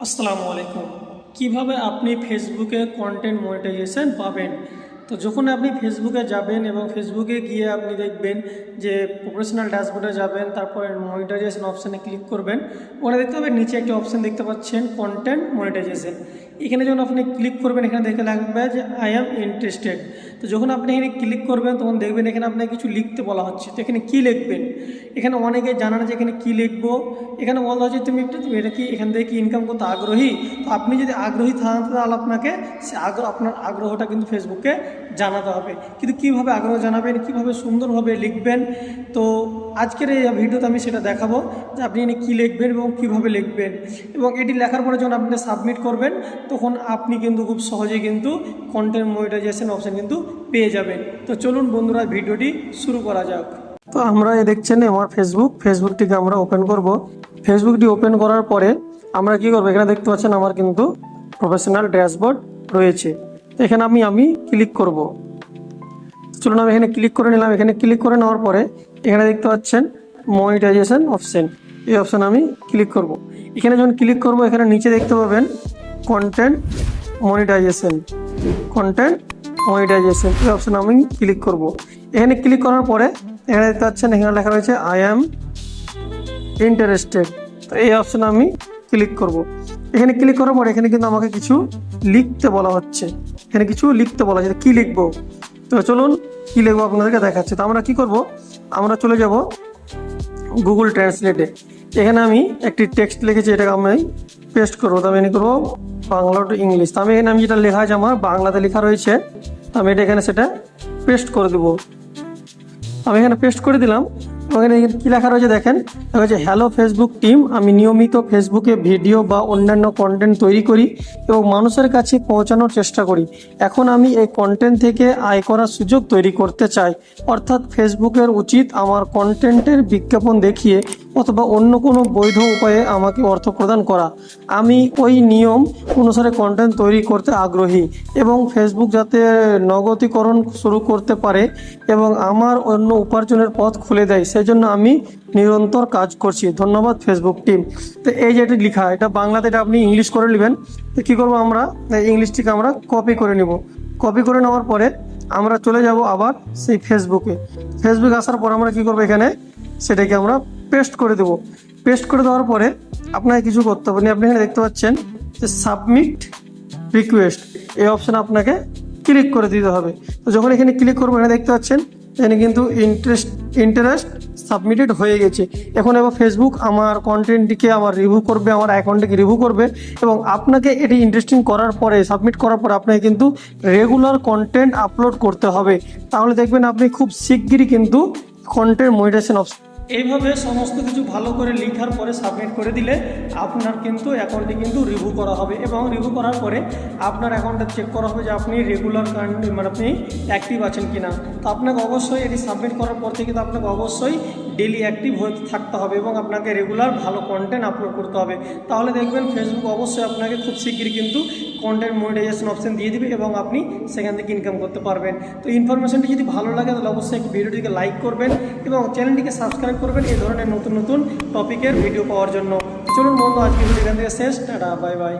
আসসালামু আলাইকুম। কীভাবে আপনি ফেসবুকে কন্টেন্ট মনিটাইজেশন পাবেন? তো যখন আপনি ফেসবুকে যাবেন এবং ফেসবুকে গিয়ে আপনি দেখবেন যে প্রফেশনাল ড্যাশবোর্ডে যাবেন, তারপরে মনিটাইজেশন অপশানে ক্লিক করবেন ওখানে দেখতে পাবেন নিচে একটি অপশান দেখতে পাচ্ছেন কন্টেন্ট মনিটাইজেশন এখানে যখন আপনি ক্লিক করবেন, এখানে দেখে লাগবে যে আই অ্যাম ইন্টারেস্টেড তো যখন আপনি এখানে ক্লিক করবেন, তখন দেখবেন এখানে আপনাকে কিছু লিখতে বলা হচ্ছে। তো এখানে কী লিখবেন? এখানে অনেকে জানা না যে, এখানে কী লিখব? এখানে বলা হচ্ছে, তুমি একটু, তুমি এটা কি, এখান থেকে কি ইনকাম করতে আগ্রহী? তো আপনি যদি আগ্রহী থাকেন, তাহলে আপনাকে সে আগ্রহ, আপনার আগ্রহটা কিন্তু ফেসবুকে জানাতে হবে। কিন্তু কীভাবে আগ্রহ জানাবেন, কীভাবে সুন্দরভাবে লিখবেন? তো আজকের এই ভিডিওতে আমি সেটা দেখাবো যে আপনি কী লিখবেন এবং কীভাবে লিখবেন। এবং এটি লেখার পরে যখন আপনি সাবমিট করবেন, তখন আপনি কিন্তু খুব সহজেই কিন্তু কন্টেন্ট মনিটাইজেশন অপশান কিন্তু পেয়ে যাবেন। তো চলুন বন্ধুরা, ভিডিওটি শুরু করা যাক। তো আমরা এ দেখছেন আমার ফেসবুক ফেসবুকটিকে আমরা ওপেন করব। ফেসবুকটি ওপেন করার পরে আমরা কি করব? এখানে দেখতে পাচ্ছেন আমার কিন্তু প্রফেশনাল ড্যাশবোর্ড রয়েছে। এখানে আমি আমি ক্লিক করব। চলুন আমি এখানে ক্লিক করে নিলাম। এখানে ক্লিক করে নেওয়ার পরে এখানে দেখতে পাচ্ছেন মনিটাইজেশন অপশন এই অপশান আমি ক্লিক করব। এখানে যখন ক্লিক করব, এখানে নিচে দেখতে পাবেন কন্টেন্ট মনিটাইজেশন কন্টেন্ট মনিটাইজেশন এই অপশান আমি ক্লিক করব। এখানে ক্লিক করার পরে এখানে দেখতে পাচ্ছেন, এখানে লেখা রয়েছে আই অ্যাম ইন্টারেস্টেড তো এই অপশানে আমি ক্লিক করব। এখানে ক্লিক করার পর এখানে কিন্তু আমাকে কিছু লিখতে বলা হচ্ছে। এখানে কিছু লিখতে বলা হচ্ছে। কী লিখব? তো চলুন কী লিখব আপনাদেরকে দেখাচ্ছে। তো আমরা কি করব? আমরা চলে যাব গুগল ট্রান্সলেটে এখানে আমি একটি টেক্সট লিখেছি, এটাকে আমি পেস্ট করব। তো আমি এনে করব বাংলা টু ইংলিশ তো আমি এখানে আমি যেটা লেখা আছে, আমার বাংলাতে লেখা রয়েছে। তো আমি এটা এখানে সেটা পেস্ট করে দেবো। আমি এখানে পেস্ট করে দিলাম। এখানে কী লেখা রয়েছে দেখেন? হচ্ছে হ্যালো ফেসবুক টিম আমি নিয়মিত ফেসবুকে ভিডিও বা অন্যান্য কন্টেন্ট তৈরি করি এবং মানুষের কাছে পৌঁছানোর চেষ্টা করি। এখন আমি এই কন্টেন্ট থেকে আয় করার সুযোগ তৈরি করতে চাই। অর্থাৎ ফেসবুকের উচিত আমার কন্টেন্টের বিজ্ঞাপন দেখিয়ে অথবা অন্য কোনো বৈধ উপায়ে আমাকে অর্থ প্রদান করা। আমি ওই নিয়ম অনুসারে কন্টেন্ট তৈরি করতে আগ্রহী এবং ফেসবুক যাতে নগদীকরণ শুরু করতে পারে এবং আমার অন্য উপার্জনের পথ খুলে দেয় সেই জন্য আমি নিরন্তর কাজ করছি। ধন্যবাদ ফেসবুক টিম তো এই যে এটা লেখা, এটা বাংলাতে এটা আপনি ইংলিশ করে নেবেন। তো কী করব আমরা? ইংলিশটিকে আমরা কপি করে নিব। কপি করে নেওয়ার পরে আমরা চলে যাব আবার সেই ফেসবুকে ফেসবুক আসার পর আমরা কি করব এখানে? সেটাকে আমরা পেস্ট করে দেব। পেস্ট করে দেওয়ার পরে আপনাকে কিছু করতে হবে। আপনি এখানে দেখতে পাচ্ছেন যে সাবমিট রিকোয়েস্ট এই অপশানে আপনাকে ক্লিক করে দিতে হবে। তো যখন এখানে ক্লিক করব এখানে দেখতে পাচ্ছেন, এখানে কিন্তু ইন্টারেস্ট ইন্টারেস্ট সাবমিটেড হয়ে গেছে। এখন এবার ফেসবুক আমার কন্টেন্টটিকে আমার রিভিউ করবে, আমার অ্যাকাউন্টটিকে রিভিউ করবে এবং আপনাকে এটি ইন্টারেস্টিং করার পরে সাবমিট করার পরে আপনাকে কিন্তু রেগুলার কন্টেন্ট আপলোড করতে হবে। তাহলে দেখবেন আপনি খুব শিগগিরই কিন্তু কন্টেন্ট মনিটাইজেশন অপশন এইভাবে সমস্ত কিছু ভালো করে লেখার পরে সাবমিট করে দিলে আপনার কিন্তু অ্যাকাউন্টটি কিন্তু রিভিউ করা হবে এবং রিভিউ করার পরে আপনার অ্যাকাউন্টটা চেক করা হবে যে আপনি রেগুলার কারেন্ট মানে আপনি অ্যাক্টিভ আছেন কি না তো আপনাকে অবশ্যই এটি সাবমিট করার পর থেকে তো আপনাকে অবশ্যই ডেলি অ্যাক্টিভ হয়ে থাকতে হবে এবং আপনাকে রেগুলার ভালো কন্টেন্ট আপলোড করতে হবে। তাহলে দেখবেন ফেসবুক অবশ্যই আপনাকে খুব শিগগিরই কিন্তু কন্টেন্ট মনিটাইজেশন অপশন দিয়ে দিবে এবং আপনি সেখান থেকে ইনকাম করতে পারবেন। তো ইনফরমেশনটি যদি ভালো লাগে, তাহলে অবশ্যই ভিডিওটিকে লাইক করবেন এবং চ্যানেলটিকে সাবস্ক্রাইব করবেন এই ধরনের নতুন নতুন টপিকের ভিডিও পাওয়ার জন্য। চলুন বন্ধু আজকে ভিডিও এখান থেকে শেষ। Tata bye bye